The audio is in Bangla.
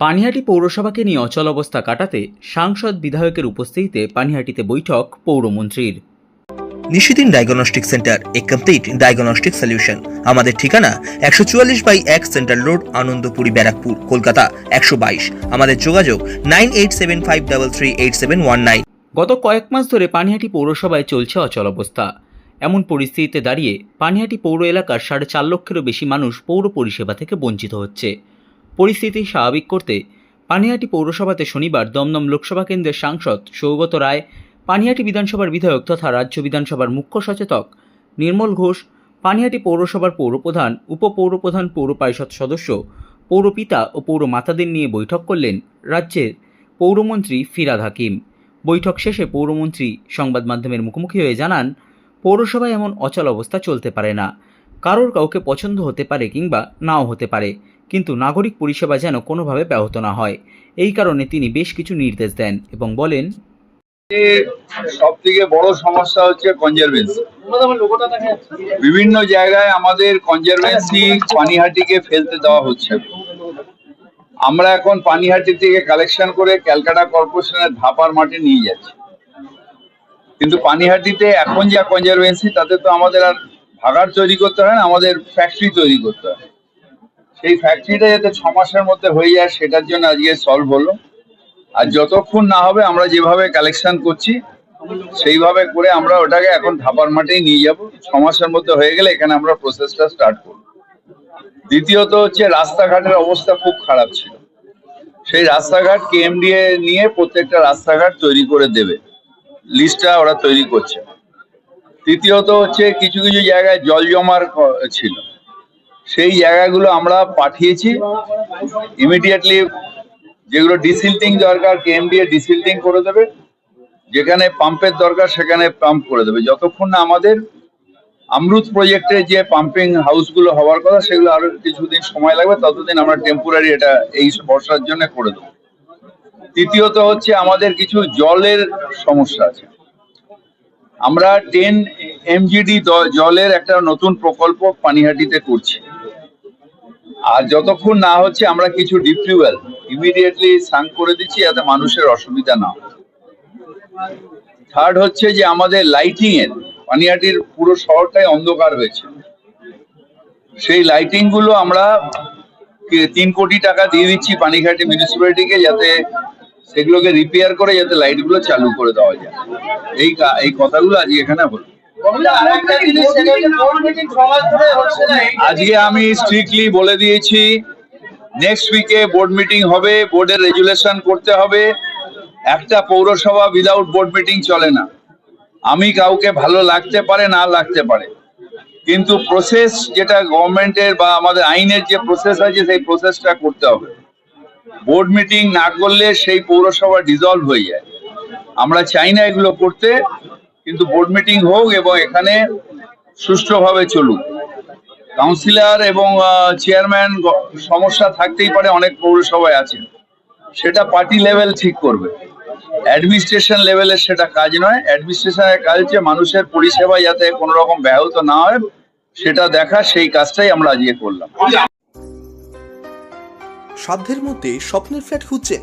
পানিহাটি পৌরসভাকে নিয়ে অচল অবস্থা কাটাতে সাংসদ বিধায়কের উপস্থিতিতে পানিহাটিতে বৈঠক পৌরমন্ত্রীর। Nishidin diagnostic centre a complete diagnostic solution. আমাদের ঠিকানা একশো চুয়াল্লিশ বাই এক সেন্ট্রাল রোড আনন্দপুরি ব্যারাকপুর কলকাতা একশো বাইশ। আমাদের যোগাযোগ nine eight seven five double three eight seven one nine. গত কয়েক মাস ধরে পানিহাটি পৌরসভায় চলছে অচল অবস্থা। এমন পরিস্থিতিতে দাঁড়িয়ে পানিহাটি পৌর এলাকার সাড়ে চার লক্ষেরও বেশি মানুষ পৌর পরিষেবা থেকে বঞ্চিত হচ্ছে। পরিস্থিতি স্বাভাবিক করতে পানিহাটি পৌরসভাতে শনিবার দমদম লোকসভা কেন্দ্রের সাংসদ সৌগত রায়, পানিহাটি বিধানসভার বিধায়ক তথা রাজ্য বিধানসভার মুখ্য সচেতক নির্মল ঘোষ, পানিহাটি পৌরসভার পৌরপ্রধান, উপপৌরপ্রধান, পৌর পরিষদ সদস্য, পৌরপিতা ও পৌর মাতাদের নিয়ে বৈঠক করলেন রাজ্যের পৌরমন্ত্রী ফিরাদ হাকিম। বৈঠক শেষে পৌরমন্ত্রী সংবাদ মাধ্যমের মুখোমুখি হয়ে জানান, পৌরসভায় এমন অচল অবস্থা চলতে পারে না। কারোর কাউকে পছন্দ হতে পারে কিংবা নাও হতে পারে। কিন্তু নাগরিক পরিষেবা যেন কোনোভাবে ব্যাহত না হয়। এই কারণে তিনি বেশ কিছু নির্দেশ দেন এবং বলেন সব থেকে বড় সমস্যা হচ্ছে কনজারভেন্সি বিভিন্ন জায়গায় আমাদের কনজারভেন্সি পানিহাটিকে ফেলতে দেওয়া হচ্ছে। আমরা এখন পানিহাটি থেকে কালেকশন করে ক্যালকাটা কর্পোরেশনের ধাপার মাঠে নিয়ে যাচ্ছি। কিন্তু পানিহাটিতে এখন যা কনজারভেন্সি তাতে তো আমাদের আর ভাগাড় তৈরি করতে হয় না, আমাদের ফ্যাক্টরি তৈরি করতে হয়। সেই ফ্যাক্টরিটা যাতে ছ মাসের মধ্যে হয়ে যায়, সেটার জন্য আজকে সলভ হলো। আর যতক্ষণ না হবে, আমরা যেভাবে কালেকশন করছি, সেইভাবে করে আমরা ওটাকে এখন ধাপার মাঠেই নিয়ে যাব। ছ মাসের মধ্যে হয়ে গেলে এখানে আমরা প্রসেসটা স্টার্ট করব। দ্বিতীয়ত হচ্ছে, রাস্তাঘাটের অবস্থা খুব খারাপ ছিল। সেই রাস্তাঘাট কেএমডিএ নিয়ে প্রত্যেকটা রাস্তাঘাট তৈরি করে দেবে। লিস্টটা ওরা তৈরি করছে। তৃতীয়ত হচ্ছে, কিছু কিছু জায়গায় জল জমার ছিল। সেই জায়গাগুলো আমরা পাঠিয়েছি। ইমিডিয়েটলি যেগুলো ডিসিল্টিং দরকার কেএমডিএ ডিসিল্টিং করে দেবে। যেখানে পাম্পের দরকার, সেখানে পাম্প করে দেবে। যতক্ষণ না আমাদের আমরুত প্রজেক্টে যে পাম্পিং হাউসগুলো হওয়ার কথা, সেগুলো আরও কিছুদিন সময় লাগবে, ততদিন আমরা টেম্পোরারি এটা, এই বর্ষার জন্য করে দেবো। তৃতীয়ত হচ্ছে আমাদের কিছু জলের সমস্যা আছে। আমরা টেন এমজিডি জলের একটা নতুন প্রকল্প পানিহাটিতে করছি। আর যতক্ষণ না হচ্ছে, আমরা কিছু ডিপ ইমিডিয়েটলি সাং করে দিচ্ছি, যাতে মানুষের অসুবিধা না থার্ড হচ্ছে যে, আমাদের লাইটিং এর পানিহাটির পুরো শহরটাই অন্ধকার হয়েছে। সেই লাইটিংগুলো আমরা তিন কোটি টাকা দিয়ে দিচ্ছি পানিঘাটি মিউনিসিপ্যালিটিকে যাতে সেগুলোকে রিপেয়ার করে, যাতে লাইটগুলো চালু করে দেওয়া যায়। এই এই কথাগুলো আজকে এখানে হলো আজকে আমি স্ট্রিক্টলি বলে দিয়েছি নেক্সট উইকে বোর্ড মিটিং হবে বোর্ডের রেজুলেশন করতে হবে। একটা পৌরসভা উইদাউট বোর্ড মিটিং চলে না। আমি কাউকে ভালো লাগতে পারে না লাগতে পারে। কিন্তু প্রসেস যেটা গভর্নমেন্টের বা আমাদের আইনের যে প্রসেস আছে সেই প্রসেসটা করতে হবে। বোর্ড মিটিং না করলে সেই পৌরসভা ডিজলভ হয়ে যায়। আমরা চাই না এগুলো করতে। কিন্তু বোর্ড মিটিং হোক এবং এখানে সুষ্ঠুভাবে চলুক। কাউন্সিলর এবং চেয়ারম্যান সমস্যা থাকতেই পারে, অনেক পৌরসভায় আছে সেটা পার্টি লেভেল ঠিক করবে। অ্যাডমিনিস্ট্রেশন লেভেলের সেটা কাজ নয়। অ্যাডমিনিস্ট্রেশনের কাজ হচ্ছে মানুষের পরিষেবা যাতে কোনো রকম ব্যাহত না হয়, সেটা দেখা, সেই কাজটাই আমরা আজকে করলাম। সাধ্যের মধ্যে স্বপ্নের ফ্ল্যাট খুঁজছেন।